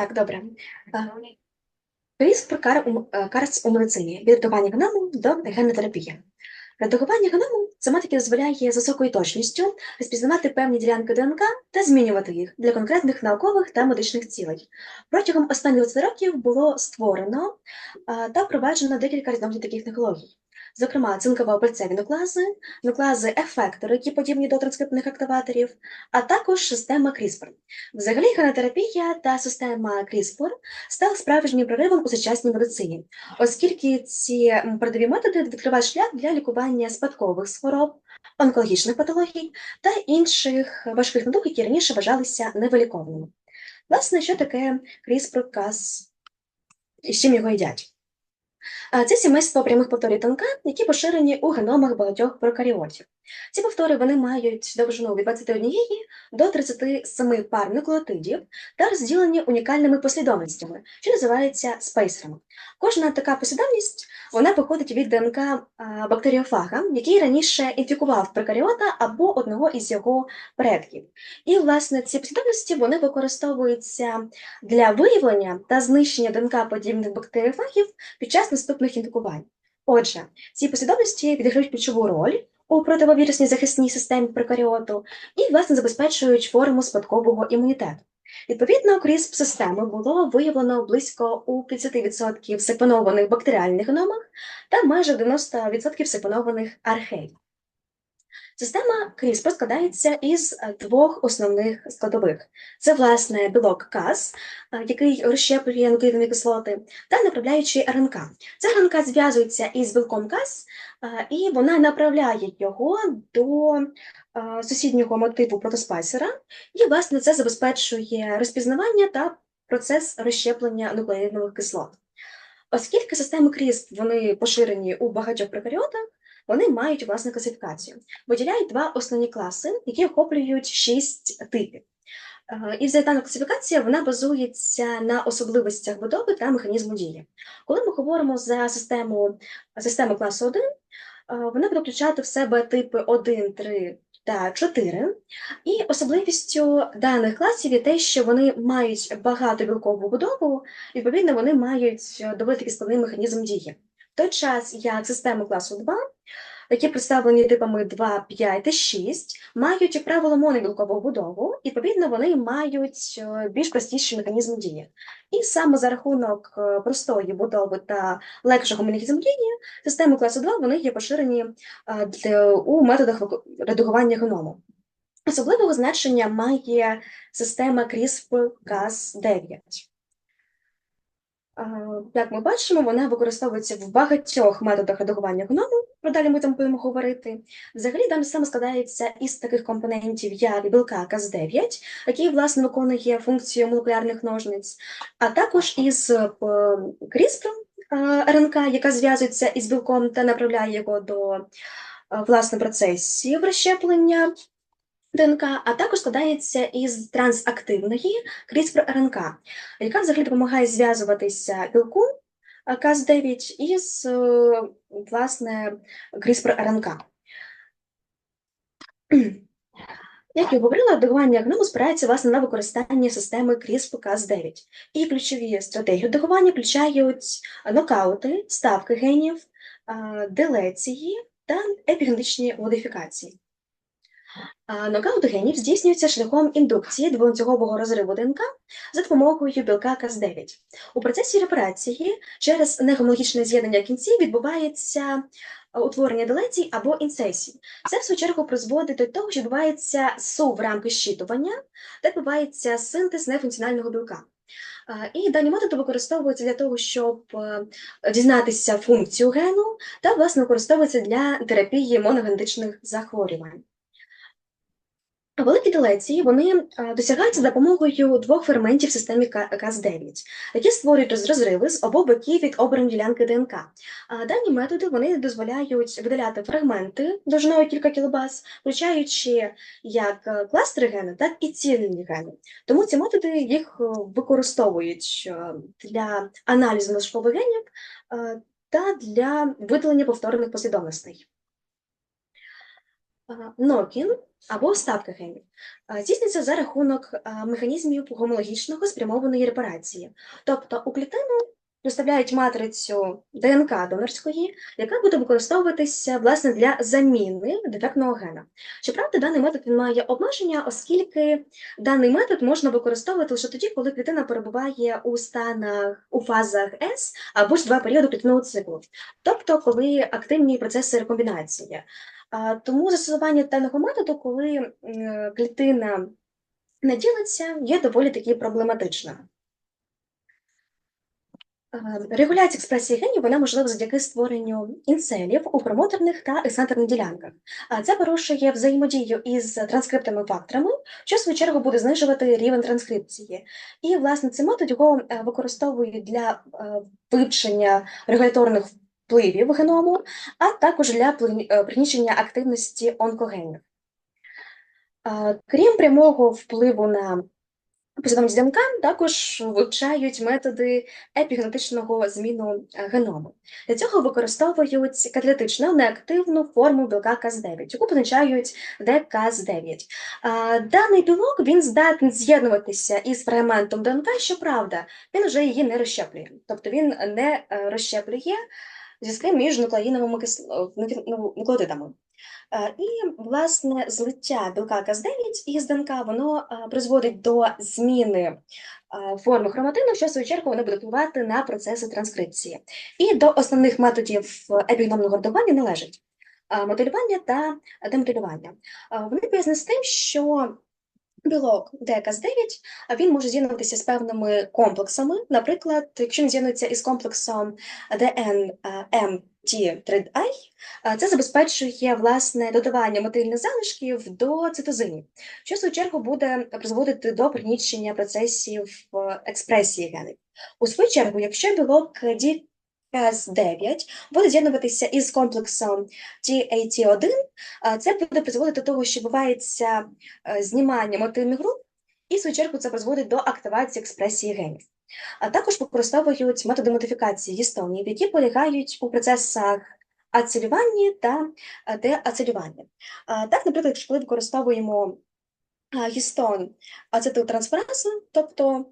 Так, добре. Кар у- е, у медицині від редагування геному до генотерапії. Редагування геному сама таки дозволяє з високою точністю розпізнавати певні ділянки ДНК та змінювати їх для конкретних наукових та медичних цілей. Протягом останніх 20 років було створено е, та впроваджено декілька різновидів таких технологій. Зокрема, цинково-пальцеві нуклази, нуклази-ефектори, які подібні до транскриптних активаторів, а також система CRISPR. Взагалі, генотерапія та система CRISPR стали справжнім проривом у сучасній медицині, оскільки ці передові методи відкривають шлях для лікування спадкових хвороб, онкологічних патологій та інших важких недуг, які раніше вважалися невиліковними. Власне, що таке CRISPR-Cas з чим його їдять? Це сімейство прямих повторів танка, які поширені у геномах багатьох прокаріотів. Ці повтори вони мають довжину від 21 до 37 пар нуклеотидів та розділені унікальними послідовностями, що називаються спейсерами. Кожна така послідовність вона походить від ДНК бактеріофага, який раніше інфікував прокаріота або одного із його предків. І, власне, ці послідовності вони використовуються для виявлення та знищення ДНК подібних бактеріофагів під час наступних інфікувань. Отже, ці послідовності відіграють ключову роль у противовірусній захисній системі прокаріоту і, власне, забезпечують форму спадкового імунітету. Відповідно, крізь системи було виявлено близько у 50% секвенованих бактеріальних геномах та майже 90% секвенованих архей. Система CRISPR складається із е, двох основних складових: це, власне, білок Cas, е, який розщеплює нуклеїнові кислоти, та направляючий РНК. Ця РНК зв'язується із білком Cas, е, і вона направляє його до сусіднього мотиву протоспайсера, і, власне, це забезпечує розпізнавання та процес розщеплення нуклеїнових кислот. Оскільки системи CRISP вони поширені у багатьох прокаріотах, вони мають власну класифікацію. Виділяють два основні класи, які охоплюють шість типів. Е, І дана класифікація вона базується на особливостях будови та механізму дії. Коли ми говоримо за систему, систему класу 1, е, вона буде включати в себе типи 1, 3 та 4. І особливістю даних класів є те, що вони мають багато білкову будову, і відповідно, вони мають доволі таки складний механізм дії. Той час, як системи класу 2, які представлені типами 2, 5 та 6, мають, як правило, монобілкову будову, і, відповідно, вони мають е, більш простіший механізм дії. І саме за рахунок е, простої будови та легшого механізму дії, системи класу 2 вони є поширені е, у методах редагування геному. Особливого значення має система CRISPR-Cas9. Як ми бачимо, вона використовується в багатьох методах редагування геному, про далі ми там будемо говорити. Взагалі, дана система складається із таких компонентів, як білка Cas9, який, власне, виконує функцію молекулярних ножниць, а також із е, CRISPR е, РНК, яка зв'язується із білком та направляє його до е, власне процесів розщеплення ДНК, а також складається із трансактивної CRISPR-РНК, яка взагалі допомагає зв'язуватися білку е, Cas9 із е, власне CRISPR-РНК. Як я говорила, редагування геному спирається власне на використання системи CRISPR-Cas9. І ключові стратегії редагування включають нокаути, ставки генів, е, делеції та епігенетичні модифікації. Нокаут генів здійснюється шляхом індукції дволанцюгового розриву ДНК за допомогою білка Cas9. У процесі репарації через негомологічне з'єднання кінців відбувається е, утворення делецій або інсесій. Це, в свою чергу, призводить до того, що відбувається сув рамки щитування та відбувається синтез нефункціонального білка. І дані методи використовуються для того, щоб е, дізнатися функцію гену та, власне, використовуються для терапії моногенетичних захворювань. Великі делеції вони е, досягаються за допомогою двох ферментів в системі Ка- Cas9, які створюють розриви з обох боків від обраної ділянки ДНК. Дані методи вони дозволяють видаляти фрагменти довжиною кілька кілобаз, включаючи як е, кластери гену, так і цільні гени. Тому ці методи їх е, використовують для аналізу надлишкових генів та для видалення повторених послідовностей. А, Нокін або ставка генів здійснюється за рахунок механізмів гомологічного спрямованої репарації. Тобто у клітину доставляють матрицю ДНК донорської, яка буде використовуватися власне для заміни дефектного гена. Щоправда, даний метод має обмеження, оскільки даний метод можна використовувати лише тоді, коли клітина перебуває у станах у фазах С або ж два періоди клітинного циклу, тобто коли активні процеси рекомбінації. Тому застосування даного методу, коли клітина не ділиться, є доволі таки проблематичним. Е, Регуляція експресії генів вона можлива завдяки створенню інцелів у промоторних та ексцентрних ділянках. А це порушує взаємодію із транскриптами факторами, що в свою чергу буде знижувати рівень транскрипції. І власне цей метод його е, використовують для е, вивчення регуляторних впливів геному, а також для пригнічення активності онкогенів. Крім прямого впливу на Послідовність ДНК також вивчають методи епігенетичного зміну е, геному. Для цього використовують каталітичну неактивну форму білка Cas9, яку позначають ДКАС9. Е, Даний білок він здатний з'єднуватися із фрагментом ДНК, щоправда, він вже її не розщеплює, тобто він не е, розщеплює зв'язки між нуклеїновими ну, нуклеотидами. Е, І, власне, злиття білка каз 9 із ДНК, воно е, призводить до зміни е, форми хроматину, що в свою чергу воно буде впливати на процеси транскрипції. І до основних методів епігномного родування належать е, моделювання та демоделювання. Е, Вони пов'язані з тим, що білок ДКС9 а він може з'єднуватися з певними комплексами. Наприклад, якщо він з'єднується із комплексом DNMT3I, Це забезпечує власне додавання мотильних залишків до цитозинів, що в свою чергу буде призводити до пригнічення процесів е, експресії генів. У свою чергу, якщо білок DKS9 буде з'єднуватися із комплексом TAT1, це буде призводити до того, що відбувається е, знімання мотильних груп, і в свою чергу це призводить до активації експресії генів. А також використовують методи модифікації гістонів, які полягають у процесах ацелювання та е, деацелювання. Так, наприклад, якщо коли використовуємо гістон ацетилтрансферазу, тобто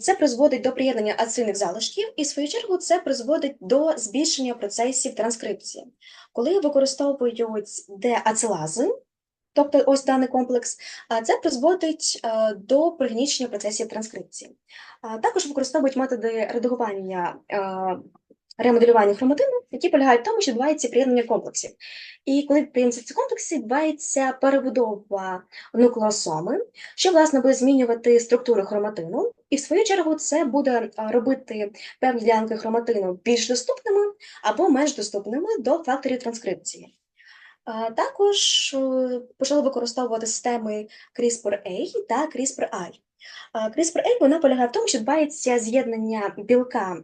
це призводить до приєднання ацильних залишків, і в свою чергу це призводить до збільшення процесів транскрипції. Коли використовують деацилази, тобто ось даний комплекс, це призводить до пригнічення процесів транскрипції. Також використовують методи редагування ремоделювання хроматину, які полягають в тому, що відбувається приєднання комплексів. І коли підприємці ці комплекси, відбувається перебудова нуклеосоми, що власне буде змінювати структуру хроматину, і в свою чергу це буде робити певні ділянки хроматину більш доступними або менш доступними до факторів транскрипції. Також почали використовувати системи CRISPR-A та CRISPR-I. CRISPR-A вона полягає в тому, що відбувається з'єднання білка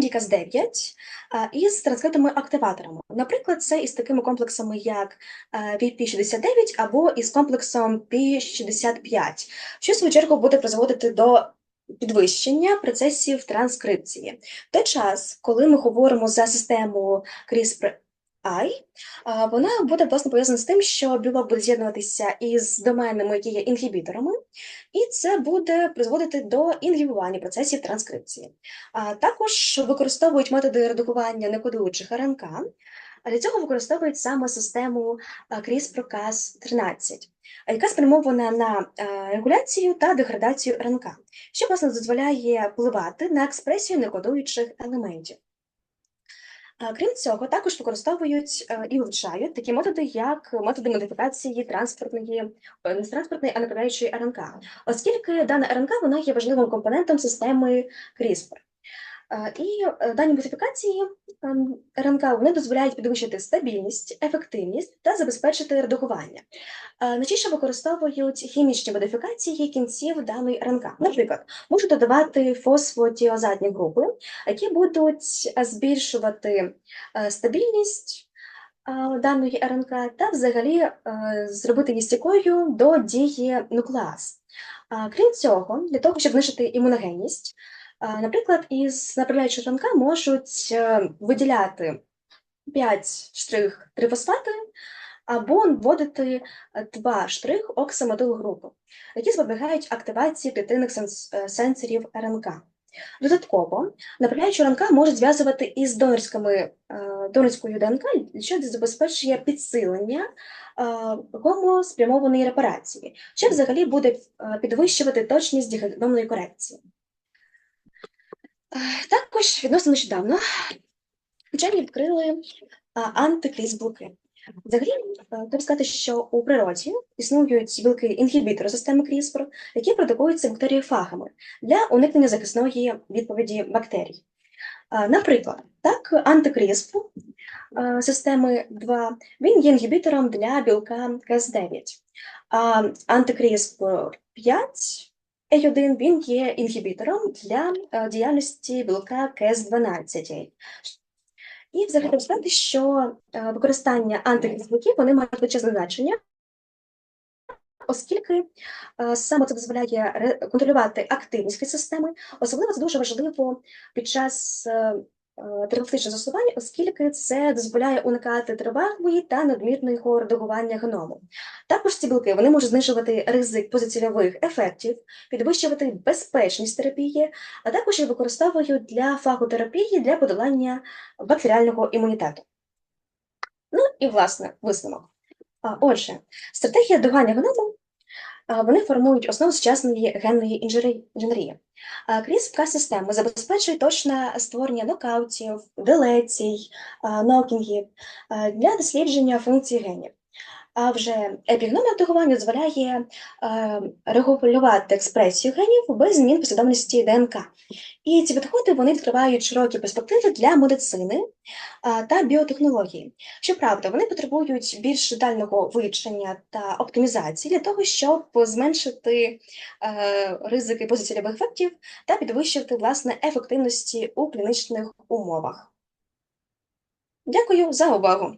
DCAS9 із транскриптами активаторами. Наприклад, це із такими комплексами, як е, VP69 або із комплексом P65, що в свою чергу буде призводити до підвищення процесів транскрипції. В той час, коли ми говоримо за систему CRISPR I, вона буде власне пов'язана з тим, що білок буде з'єднуватися із доменами, які є інгібіторами, і це буде призводити до інгібування процесів транскрипції. Також використовують методи редагування некодуючих РНК, а для цього використовують саме систему а, CRISPR-Cas13, яка спрямована на регуляцію та деградацію РНК, що власне дозволяє впливати на експресію некодуючих елементів. Крім цього, також використовують е, і вивчають такі методи, як методи модифікації транспортної, е, не транспортної, а направляючої РНК, оскільки дана РНК вона є важливим компонентом системи CRISPR. І е, дані модифікації ем, РНК вони дозволяють підвищити стабільність, ефективність та забезпечити редагування. Найчастіше використовують хімічні модифікації кінців даної РНК. Наприклад, можуть додавати фосфотіозатні групи, які будуть е, збільшувати е, стабільність даної РНК та взагалі зробити її стійкою до дії нуклеаз. Крім цього, для того, щоб знищити імуногенність, наприклад, із направляючої РНК можуть е, виділяти 5 штрих трифосфати, або вводити е, два штрих оксамодул групи, які запобігають активації клітинних е, сенсорів РНК. Додатково, направляючи РНК можуть зв'язувати із донорськими, е, донорською ДНК, що забезпечує підсилення е, гомоспрямованої репарації, що взагалі буде е, підвищувати точність геномної корекції. Е, Також відносно нещодавно вчені відкрили антикріз білки. Взагалі, е, треба сказати, що у природі існують білки-інгібітори системи CRISPR, які продукуються бактеріофагами для уникнення захисної відповіді бактерій. Е, Наприклад, так, антикрісп системи 2 він є інгібітором для білка КС9, а антикрісп 5 А1 він є інгібітором для е, діяльності білка КС12. І взагалі треба сказати, що е, використання антигрізників вони мають величезне значення, оскільки е, саме це дозволяє контролювати активність системи. Особливо це дуже важливо під час е, е, застосування, оскільки це дозволяє уникати тривалої та надмірного редагування геному. Також ці білки вони можуть знижувати ризик позицільових ефектів, підвищувати безпечність терапії, а також їх використовують для фаготерапії для подолання бактеріального імунітету. Ну і власне висновок. Отже, стратегія догання геному а, вони формують основу сучасної генної інженерії. кріспр системи забезпечує точне створення нокаутів, делецій, нокінгів для дослідження функцій генів. А вже епігномне редагування дозволяє регулювати експресію генів без змін послідовності ДНК. І ці підходи вони відкривають широкі перспективи для медицини та біотехнології. Щоправда, вони потребують більш детального вивчення та оптимізації для того, щоб зменшити е, ризики позиційних ефектів та підвищити власне ефективності у клінічних умовах. Дякую за увагу!